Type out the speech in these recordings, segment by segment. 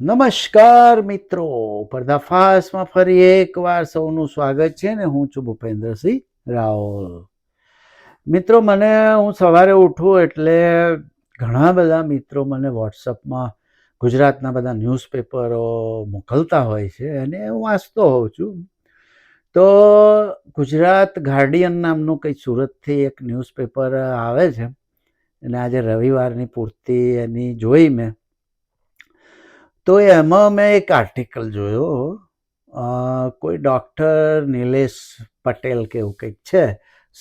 નમસ્કાર મિત્રો પર્દાફાશમાં ફરી એકવાર સૌનું સ્વાગત છે ને હું છું ભૂપેન્દ્રસિંહ રાવલ. મિત્રો, મને હું સવારે ઉઠું એટલે ઘણા બધા મિત્રો મને વોટ્સઅપમાં ગુજરાતના બધા ન્યૂઝપેપરો મોકલતા હોય છે અને હું વાંચતો હોઉં છું. તો ગુજરાત ગાર્ડિયન નામનું કંઈ સુરતથી એક ન્યૂઝપેપર આવે છે અને આજે રવિવારની પૂર્તિ એની જોઈ મેં. તો એમાં મેં એક આર્ટિકલ જોયો. કોઈ ડૉક્ટર નિલેશ પટેલ કે એવું કંઈક છે.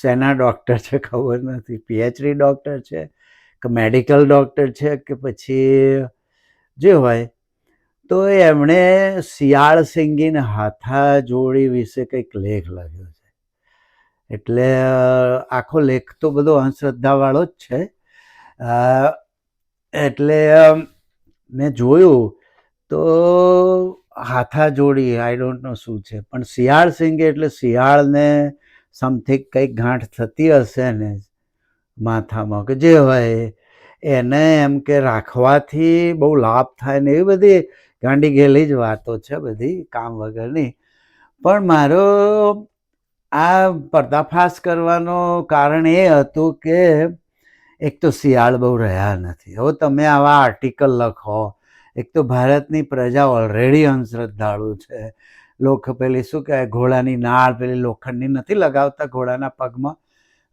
શેના ડૉક્ટર છે ખબર નથી. પીએચડી ડૉક્ટર છે કે મેડિકલ ડૉક્ટર છે કે પછી જે હોય. તો એમણે શિયાળ સિંગી હાથા જોડી વિશે કંઈક લેખ લખ્યો છે. એટલે આખો લેખ તો બધો અંધશ્રદ્ધાવાળો જ છે. એટલે મેં જોયું તો હાથા જોડી આઈ ડોન્ટ નો શું છે. પણ શિયાળ સિંગે એટલે શિયાળને સમથિંગ કંઈક ગાંઠ થતી હશે ને માથામાં કે જે હોય, એને એમ કે રાખવાથી બહુ લાભ થાય ને એવી બધી ગાંડી ગેલી જ વાતો છે બધી, કામ વગરની. પણ મારો આ પર્દાફાશ કરવાનો કારણ એ હતું કે એક તો શિયાળ બહુ રહ્યા નથી. હવે તમે આવા આર્ટિકલ લખો એક તો ભારતની પ્રજા ઓલરેડી અંધશ્રદ્ધાળુ છે. લોક પેલી શું કહેવાય, ઘોડાની નાળ પેલી લોખંડની નથી લગાવતા, ઘોડાના પગમાં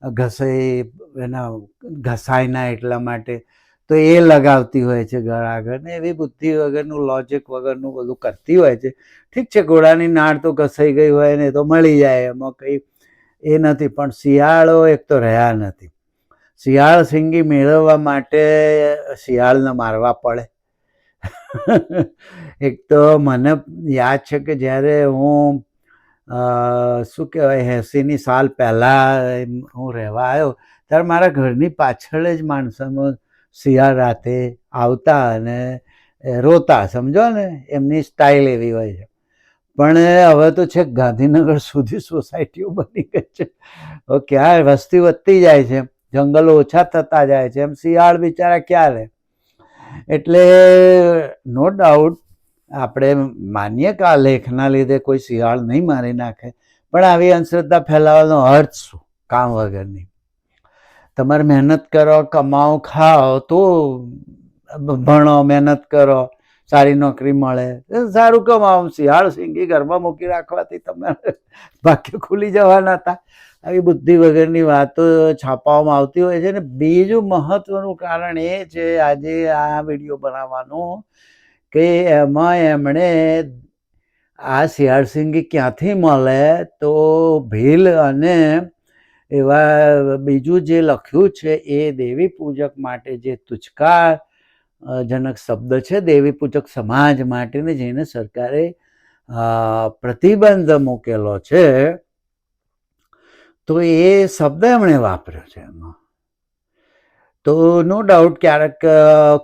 ઘસાઈ એના ઘસાય ના એટલા માટે. તો એ લગાવતી હોય છે ગળા આગળ ને એવી બુદ્ધિ વગરનું લોજિક વગરનું બધું કરતી હોય છે. ઠીક છે, ઘોડાની નાળ તો ઘસાઈ ગઈ હોય ને તો મળી જાય, એમાં કંઈ એ નથી. પણ શિયાળો એક તો રહ્યા નથી. શિયાળ સિંગી મેળવવા માટે શિયાળને મારવા પડે. એક તો મને યાદ છે કે જ્યારે હું શું કહેવાય, એંસીની સાલ પહેલાં હું રહેવા આવ્યો, ત્યારે મારા ઘરની પાછળ જ માણસોનો શિયાળ રાતે આવતા અને રોતા, સમજો ને? એમની સ્ટાઇલ એવી હોય છે. પણ હવે તો છેક ગાંધીનગર સુધી સોસાયટીઓ બની ગઈ છે. ક્યાં વસ્તી વધતી જાય છે, જંગલો ઓછા થતા જાય છે, એમ શિયાળ બિચારા ક્યાં રહે એટલે નો ડાઉટ આપણે માનીએ કે આ લેખના લીધે કોઈ શિયાળ નહીં મારી નાખે, પણ આવી અંધશ્રદ્ધા ફેલાવવાનો અર્થ શું કામ વગરની? તમારે મહેનત કરો, કમાઓ, ખાઓ, તો ભણો, મહેનત કરો, સારી નોકરી મળે. સારું કમાઓ, શિયાળ સિંગી ઘરમાં મૂકી રાખવાથી તમે ભાગ્ય ખુલી જવાના હતા. આવી બુદ્ધિ વગરની વાતો છાપાઓમાં આવતી હોય છે ને બીજું મહત્વનું કારણ એ છે આજે આ વીડિયો બનાવવાનું કે એમાં એમણે આ શિયાળસિંગી ક્યાંથી મળે તો ભીલ અને એવા બીજું જે લખ્યું છે એ દેવી પૂજક માટે જે તુચકાર જનક શબ્દ છે દેવી પૂજક સમાજ માટેને જેને સરકારે પ્રતિબંધ મૂકેલો છે તો એ શબ્દ એમણે વાપર્યો છે એમાં તો નો ડાઉટ ક્યારેક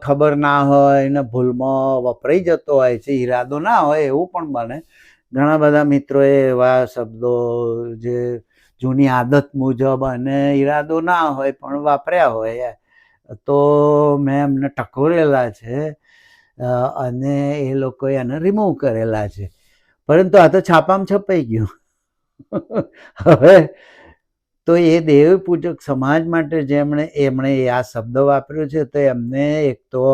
ખબર ના હોય ને ભૂલમાં વપરાઈ જતો હોય છે, ઈરાદો ના હોય એવું પણ બને. ઘણા બધા મિત્રોએ એવા શબ્દો જે જૂની આદત મુજબ અને ઈરાદો ના હોય પણ વાપર્યા હોય, તો મેં એમને ટકોરેલા છે અને એ લોકોએ એને રિમૂવ કરેલા છે. પરંતુ આ તો છાપામાં છપાઈ ગયું. હવે તો એ દેવ પૂજક સમાજ માટે જેમણે, એમણે આ શબ્દ વાપર્યો છે, તો એમને એક તો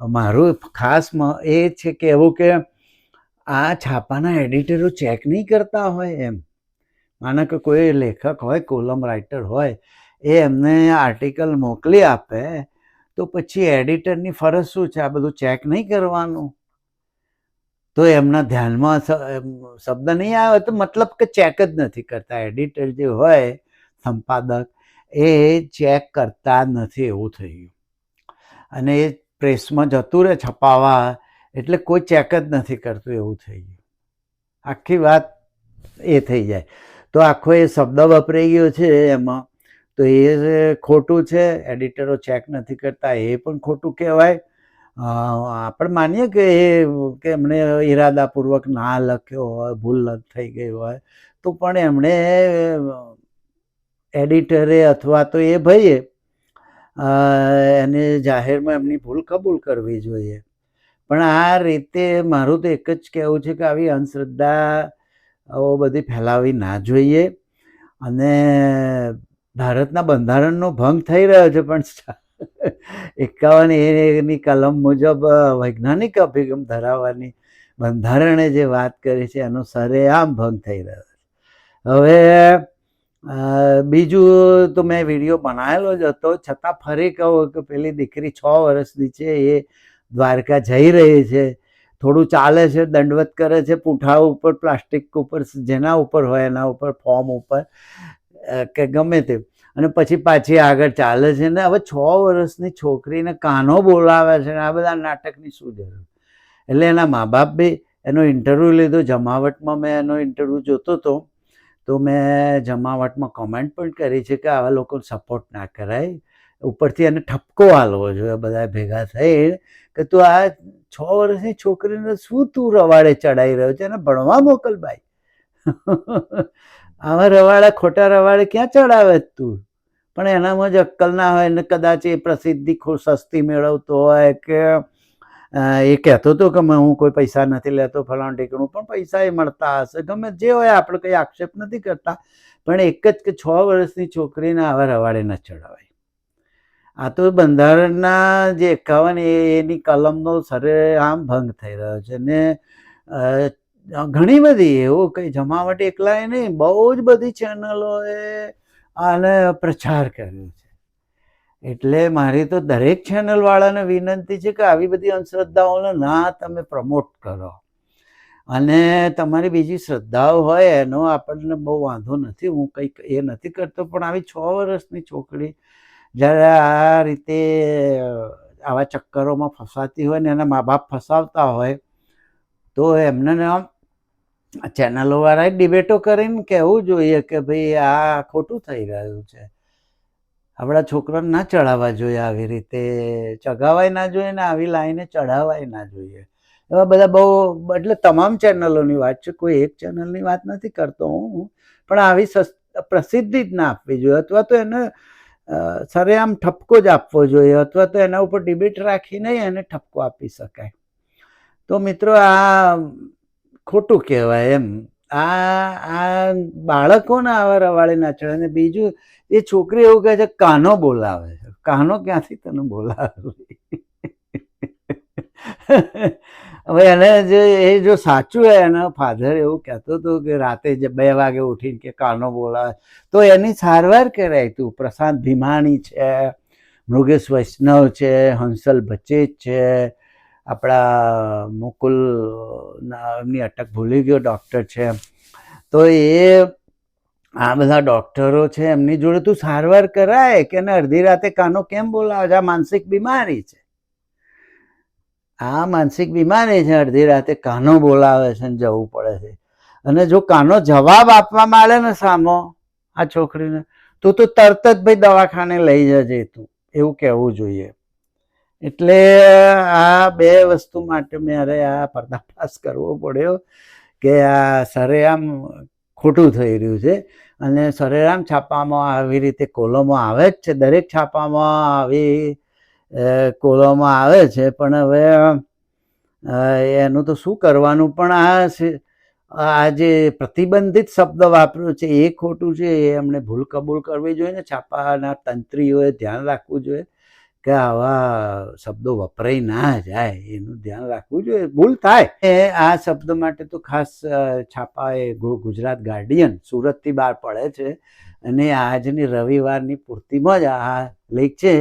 મારું ખાસ એ છે કે એવું કે આ છાપાના એડિટરો ચેક નહીં કરતા હોય એમ. માનો કે કોઈ લેખક હોય, કોલમ રાઇટર હોય, એ એમને આર્ટિકલ મોકલી આપે, તો પછી એડિટરની ફરજ શું છે? આ બધું ચેક નહીં કરવાનું? તો એમના ધ્યાનમાં શબ્દ નહીં આવે તો મતલબ કે ચેક જ નથી કરતા. એડિટર જે હોય, સંપાદક, એ ચેક કરતા નથી એવું થઈ ગયું. અને એ પ્રેસમાં જતું રહે છપાવા એટલે કોઈ ચેક જ નથી કરતું એવું થઈ ગયું. આખી વાત એ થઈ જાય. તો આખો એ શબ્દ વપરાઈ ગયો છે એમાં. તો એ ખોટું છે એડિટરો ચેક નથી કરતા, એ પણ ખોટું કહેવાય. આપણે માનીએ કે એ કે એમણે ઈરાદાપૂર્વક ના લખ્યો હોય, ભૂલ થઈ ગઈ હોય, તો પણ એમણે એડિટરે અથવા તો એ ભાઈએ એને જાહેરમાં એમની ભૂલ કબૂલ કરવી જોઈએ. પણ આ રીતે મારું તો એક જ કહેવું છે કે આવી અંધશ્રદ્ધાઓ બધી ફેલાવી ના જોઈએ. અને ભારતના બંધારણનો ભંગ થઈ રહ્યો છે પણ એકાવન એની કલમ મુજબ વૈજ્ઞાનિક અભિગમ ધરાવવાની બંધારણે જે વાત કરી છે એનો સરેઆમ ભંગ થઈ રહ્યો છે. હવે બીજું તો મેં વીડિયો બનાવેલો જ હતો. છતાં ફરી કહું કે પેલી દીકરી છ વર્ષની છે, એ દ્વારકા જઈ રહી છે. થોડું ચાલે છે, દંડવત કરે છે, પૂંઠા ઉપર, પ્લાસ્ટિક ઉપર, જેના ઉપર હોય એના ઉપર, ફોર્મ ઉપર કે ગમે તે અને પછી પાછી આગળ ચાલે છે ને હવે છ વર્ષની છોકરીને કાનો બોલાવે છે ને આ બધા નાટકની શું જરૂર? એટલે એના મા બાપ બી એનો ઇન્ટરવ્યૂ લીધો, જમાવટમાં મેં એનો ઇન્ટરવ્યૂ જોતો હતો, તો મેં જમાવટમાં કોમેન્ટ પણ કરી છે કે આવા લોકો સપોર્ટ ના કરાય. ઉપરથી એને ઠપકો આલવો જોઈએ બધા ભેગા થઈ કે તું આ છ વર્ષની છોકરીને શું તું રવાડે ચડાઈ રહ્યો છે? એને ભણવા મોકલ ભાઈ. આવા રવાડા, ખોટા રવાડે ક્યાં ચડાવે તું? પણ એનામાં જ અક્કલ ના હોય ને કદાચ એ પ્રસિદ્ધિ ખૂબ સસ્તી મેળવતો હોય કે એ કહેતો હતો કે હું કોઈ પૈસા નથી લેતો, ફલાણ ટીકણું પણ પૈસા એ મળતા હશે. ગમે જે હોય આપણે કંઈ આક્ષેપ નથી કરતા. પણ એક જ કે છ વર્ષની છોકરીને આવા રવાડે ન ચડાવાય. આ તો બંધારણના જે એકાવન એની કલમનો સરેઆમ ભંગ થઈ રહ્યો છે. ને ઘણી બધી એવું કંઈ જમાવટ એકલાય નહીં, બહુ જ બધી ચેનલોએ આને પ્રચાર કર્યો છે. એટલે મારી તો દરેક ચેનલવાળાને વિનંતી છે કે આવી બધી અંધશ્રદ્ધાઓને ના તમે પ્રમોટ કરો. અને તમારી બીજી શ્રદ્ધાઓ હોય એનો આપણને બહુ વાંધો નથી, હું કંઈક એ નથી કરતો, પણ આવી છ વર્ષની છોકરી જ્યારે આ રીતે આવા ચક્કરોમાં ફસાતી હોય ને એના મા બાપ ફસાવતા હોય, તો એમને ચેનલોવાળાએ ડિબેટો કરીને કહેવું જોઈએ કે ભાઈ આ ખોટું થઈ રહ્યું છે. આપણા છોકરાને ના ચડાવવા જોઈએ આવી રીતે. ચગાવાય ના જોઈએ ને આવી લાઈને ચડાવાય ના જોઈએ. એવા બધા બહુ, એટલે તમામ ચેનલોની વાત છે, કોઈ એક ચેનલની વાત નથી કરતો હું. પણ આવી પ્રસિદ્ધિ જ ના આપવી જોઈએ અથવા તો એને સરેઆમ ઠપકો જ આપવો જોઈએ અથવા તો એના ઉપર ડિબેટ રાખીને એને ઠપકો આપી શકાય. તો મિત્રો આ ખોટું કહેવાય એમ. આ આ બાળકોને આવા રવાડે ના ચડે અને બીજું એ છોકરી એવું કહે છે, કાનો બોલાવે કાનો ક્યાંથી તને બોલાવે? હવે એને જે, એ જો સાચું હોય એનો ફાધર એવું કહેતો હતો કે રાતે જે બે વાગે ઉઠીને કે કાનો બોલાવે. તો એની સારવાર કરાય તું. પ્રશાંત ભીમાણી છે, મૃગેશ વૈષ્ણવ છે, હંસલ ભચેજ છે આપણા મુકુલ એમની અટક ભૂલી ગયો ડૉક્ટર છે તો એ આ બધા ડૉક્ટરો છે એમની જોડે તું સારવાર કરાય કે ને અડધી રાતે કાનો કેમ બોલાવે છે? આ માનસિક બીમારી છે. આ માનસિક બીમારી છે, અડધી રાતે કાનો બોલાવે છે ને જવું પડે છે. અને જો કાનો જવાબ આપવા માંડે ને સામો, આ છોકરીને, તો તો તરત જ ભાઈ દવાખાને લઈ જજે તું. એવું કહેવું જોઈએ. એટલે આ બે વસ્તુ માટે મારે આ પર્દાફાશ કરવો પડ્યો કે આ સરેઆમ ખોટું થઈ રહ્યું છે. અને સરેરામ છાપામાં આવી રીતે કોલમો આવે જ છે. દરેક છાપામાં આવી કોલમો આવે છે. પણ હવે એનું તો શું કરવાનું? પણ આ આ જે પ્રતિબંધિત શબ્દ વાપર્યો છે, એ ખોટું છે. એ એમણે ભૂલ કબૂલ કરવી જોઈએ ને. છાપાના તંત્રીઓએ ધ્યાન રાખવું જોઈએ. કે આવા શબ્દો વપરાય ના જાય, એનું ધ્યાન રાખવું જોઈએ. ભૂલ થાય. એ આ શબ્દ માટે તો ખાસ છાપા એ ગુજરાત ગાર્ડિયન સુરતથી બહાર પડે છે અને આજની રવિવારની પૂર્તિમાં જ આ લેખ છે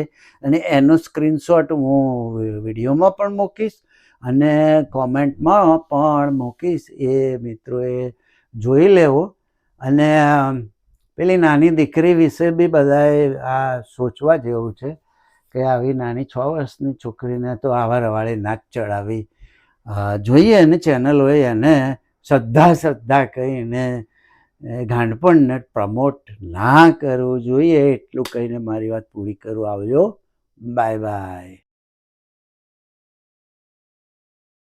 અને એનો સ્ક્રીનશોટ હું વિડીયોમાં પણ મૂકીશ અને કોમેન્ટમાં પણ મૂકીશ. એ મિત્રોએ જોઈ લેવો. અને પેલી નાની દીકરી વિશે બી બધાએ આ સોચવા જેવું છે. કે આવી નાની છ વર્ષની છોકરીને તો આવા રવાળે નાચ ચડાવી જોઈએ અને ચેનલોએ એને શ્રદ્ધા શ્રદ્ધા કહીને ગાંડપણને પ્રમોટ ના કરવું જોઈએ, એટલું કહીને મારી વાત પૂરી કરું. આવજો. Bye bye